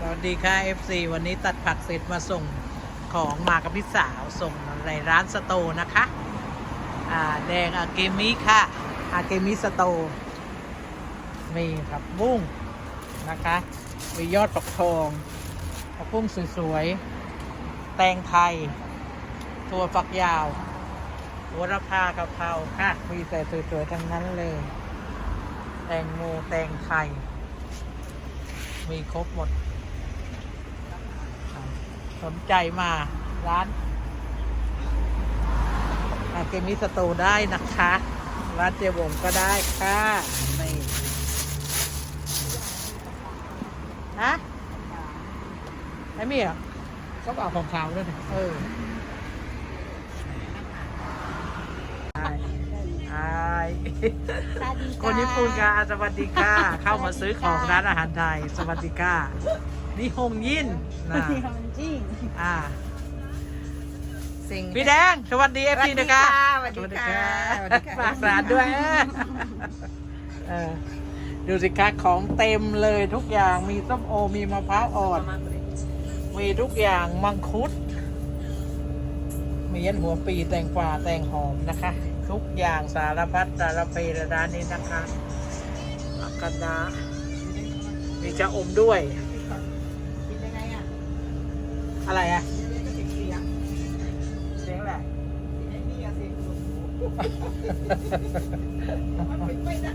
สวัสดีค่ะ FC วันนี้ตัดผักเสร็จมาส่งของมากับพี่สาวส่งในร้านสโตนะคะ อ่าแดงอาเกมิค่ะ อาเกมิสโต มีผักบุ้งนะคะ มียอดปักทองผักบุ้งสวยๆ แตงไทยตัวฝักยาวหัวระพากะเพราค่ะ มีแต่สวยๆ ทั้งนั้นเลย แตงโมแตงไทยมีครบหมด สนใจมาร้านอาเกมิสโตร์ได้นะคะ ร้านเจวงก็ได้ค่ะนี่ฮะไม่มีเหรอะก็เอาของขาวด้วยนะเอออายอายสวัสดีคนญี่ปุ่นค่ะ สวัสดีค่ะ เข้ามาซื้อของร้านอาหารไทย สวัสดีค่ะ นี่ฮงยินนะนี่มันจริงอ่าสิ่งพี่แดง สวัสดีเอฟซีนะคะสวัสดีค่ะสวัสดีค่ะฝากร้านด้วยเออดูสิคะของเต็มเลยทุกอย่างมีส้มโอมีมะพร้าวอ่อน มีทุกอย่างมังคุด มียันหัวปีแตงกวาแตงหอมนะคะ ทุกอย่างสารพัดสารเพร้านนี้นะคะอักกะดามีจะอมด้วยกินยังไงอะ อะไรอะเสียงเสียงเสียงแหละไอ้นี่อะเสียงสูงมันเป็นไม่ได้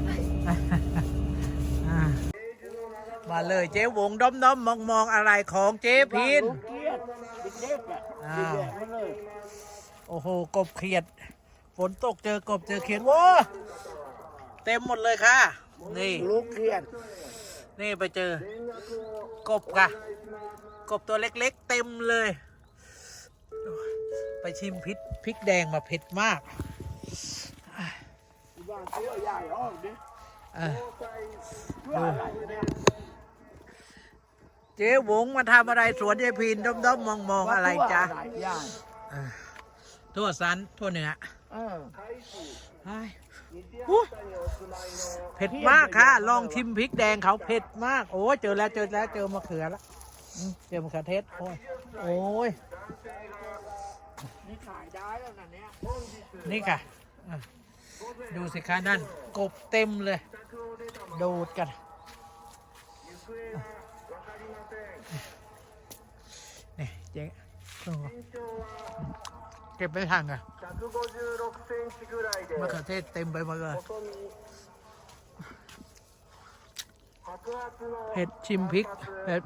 มาเลยเจ๊วงด้อมด้อมมองมองๆอะไรของเจ๊พินอ้าวโอ้โห กบเขียด ฝนตกเจอกบเจอเขียดโว้เต็มหมดเลยค่ะ นี่ลูกเครียด นี่ไปเจอกบค่ะกบตัวเล็กๆ เต็มเลย ไปชิมพริกพริกแดงมาเผ็ดมากวางตัวใหญ่ออกดิเออว่าอะไรเนี่ยเจ๊หวงมาทำอะไรสวนยายพินด้อมด้อมมองมองๆอะไรจ๊ะว่าทั่วสันทั่วเหนือเผ็ดมากค่ะ ลองชิมพริกแดงเขาเผ็ดมาก โอ้เจอแล้วเจอแล้วเจอมะเขือแล้ว เตรียมคาเทศโอ้ยโอ้ยนี่ขายได้แล้วนะเนี่ยนี่ค่ะ ดูสิคะนั่น กบเต็มเลย ดูดกัน นี่เจ๊เก็บไม่ทันอะมะเขือเทศเต็มไปหมดเลยเผ็ดชิมพริกเผ็ด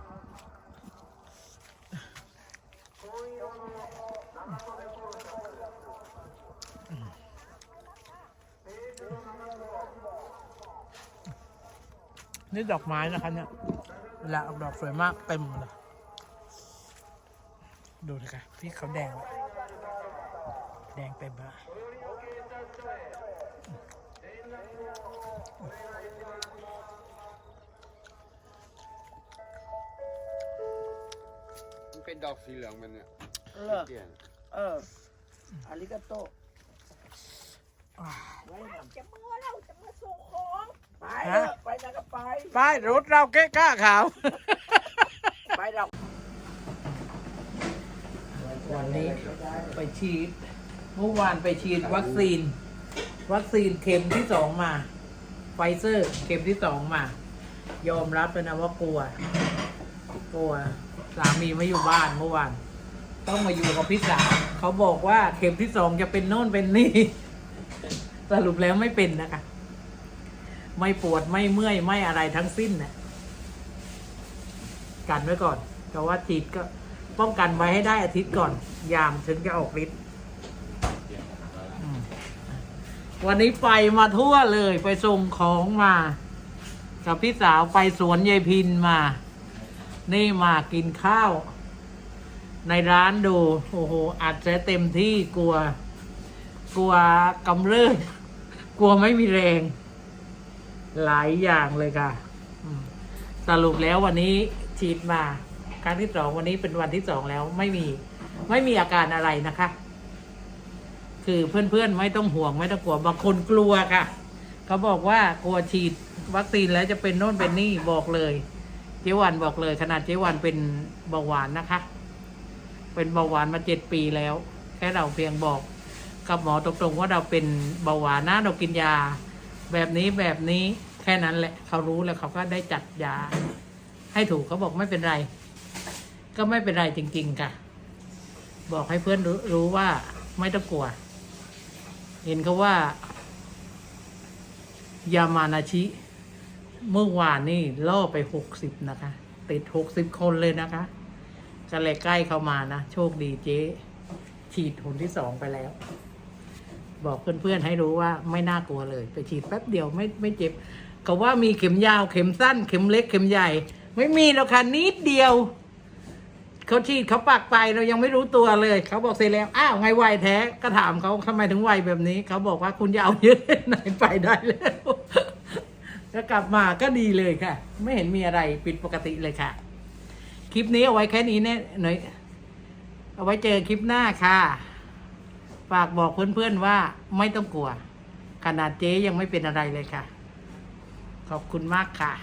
นี่ดอกไม้นะคะเนี่ยเวลาออกดอกสวยมากเต็มเลยดูสิคะที่เขาแดงอะแดงเต็มเลยมันเป็นดอกสีเหลืองมันเนี่ยเลิกเปลี่ยนเอออาริกาโต จะเมื่อเราจะมาส่งของ ไปเถอะไปไหนก็ไป ไปรถเราเก๊ะก้าขาว ไปเราวันนี้ไปฉีด เมื่อวานไปฉีดวัคซีน วัคซีนเข็มที่สองมา ไฟเซอร์เข็มที่สองมา ยอมรับเลยนะว่ากลัว กลัว สามีไม่อยู่บ้านเมื่อวาน ต้องมาอยู่กับพี่สาวเขาบอกว่าเข็มที่สองจะเป็นโน่นเป็นนี่ สรุปแล้วไม่เป็นนะคะ ไม่ปวดไม่เมื่อยไม่อะไรทั้งสิ้นนะกันไว้ก่อนแต่ว่าฉีดก็ป้องกันไว้ให้ได้อาทิตย์ก่อน ยามถึงจะออกฤทธิ์วันนี้ไปมาทั่วเลยไปส่งของมา กับพี่สาวไปสวนยายพินมา นี่มากินข้าว ในร้านดู โอ้โหอัดจะเต็มที่กลัว กลัวกำเริบกลัวไม่มีแรง หลายอย่างเลยค่ะ สรุปแล้ววันนี้ฉีดมาครั้งที่สองวันนี้เป็นวันที่สองแล้วไม่มีไม่มีอาการอะไรนะคะ คือเพื่อนๆไม่ต้องห่วงไม่ต้องกลัวบางคนกลัวค่ะ เขาบอกว่ากลัวฉีดวัคซีนแล้วจะเป็นโน่นเป็นนี่บอกเลย เจ๊วันบอกเลย ขนาดเจ๊วันเป็นเบาหวานนะคะ เป็นเบาหวานมาเจ็ดปีแล้ว แค่เราเพียงบอกกับหมอตรงๆว่าเราเป็นเบาหวานนะเรากินยา แบบนี้แบบนี้แค่นั้นแหละเขารู้แล้วเขาก็ได้จัดยา ให้ถูกเขาบอกไม่เป็นไร ก็ไม่เป็นไรจริง ๆค่ะ บอกให้เพื่อนรู้รู้ว่าไม่ต้องกลัว เห็นเขาว่า ยามานาชิ เมื่อวานนี่ล่อไปหกสิบนะคะ ติดหกสิบคนเลยนะคะก็เลยใกล้เข้ามานะ โชคดีเจ๊ฉีดหนที่สองไปแล้ว บอกเพื่อนๆให้รู้ว่าไม่น่ากลัวเลย ไปฉีดแป๊บเดียวไม่ไม่เจ็บเขาว่ามีเข็มยาวเข็มสั้น เข็มเล็กเข็มใหญ่ ไม่มีหรอกค่ะนิดเดียวเขาฉีดเขาปากไปเรายังไม่รู้ตัวเลยเขาบอกเสร็จแล้วอ้าวไงไวแท้ก็ถามเขาทำไมถึงไวแบบนี้เขาบอกว่าคุณจะเอาเยอะไหนไปได้แล้วก็กลับมาก็ดีเลยค่ะ ไม่เห็นมีอะไรผิดปกติเลยค่ะ คลิปนี้เอาไว้แค่นี้แน่หน่อยเอาไว้เจอคลิปหน้าค่ะ ฝากบอกเพื่อนๆว่าไม่ต้องกลัว ขนาดเจ๊ยังไม่เป็นอะไรเลยค่ะ ขอบคุณมากค่ะ